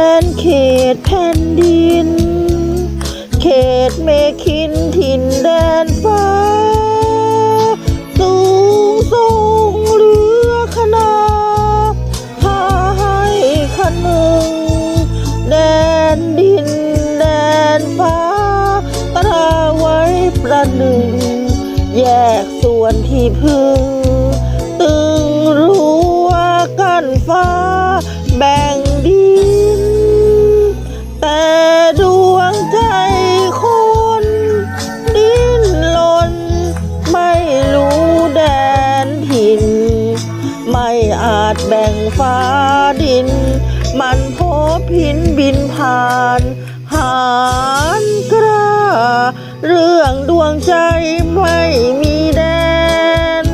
แดนเขตแผ่นดิน เขตเมคินถิ่นแดนฟ้า สูงส่งเรือขนาพาให้ขนึงแดนดินแดนฟ้าตราไว้ประหนึ่ง แยกส่วนที่พึ่ง ตึงรั้วกันฟ้า แบ่งดิน งฟ้าดิน มันพบหินบินผ่าน หานกล้า เรื่องดวงใจไม่มีแดน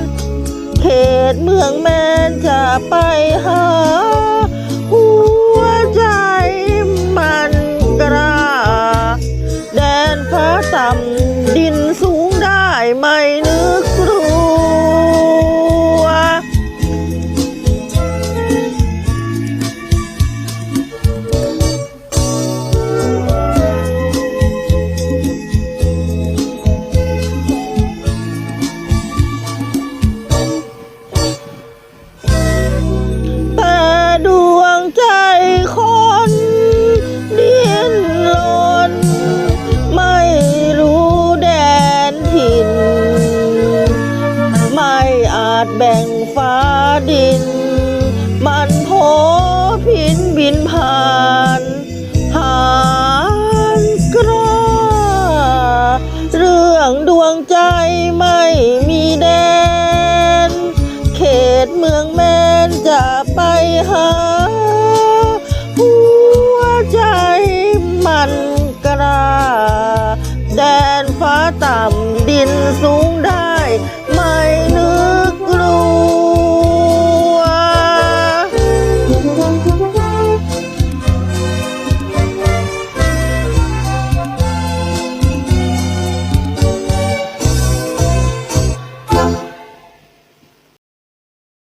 เขตเมืองแมนจะไปหาาดแบ่งฟ้าดิน มันโผพินบินผ่านหานกราเรื่องดวงใจไม่มีแดน เขตเมืองแมนจะไปหา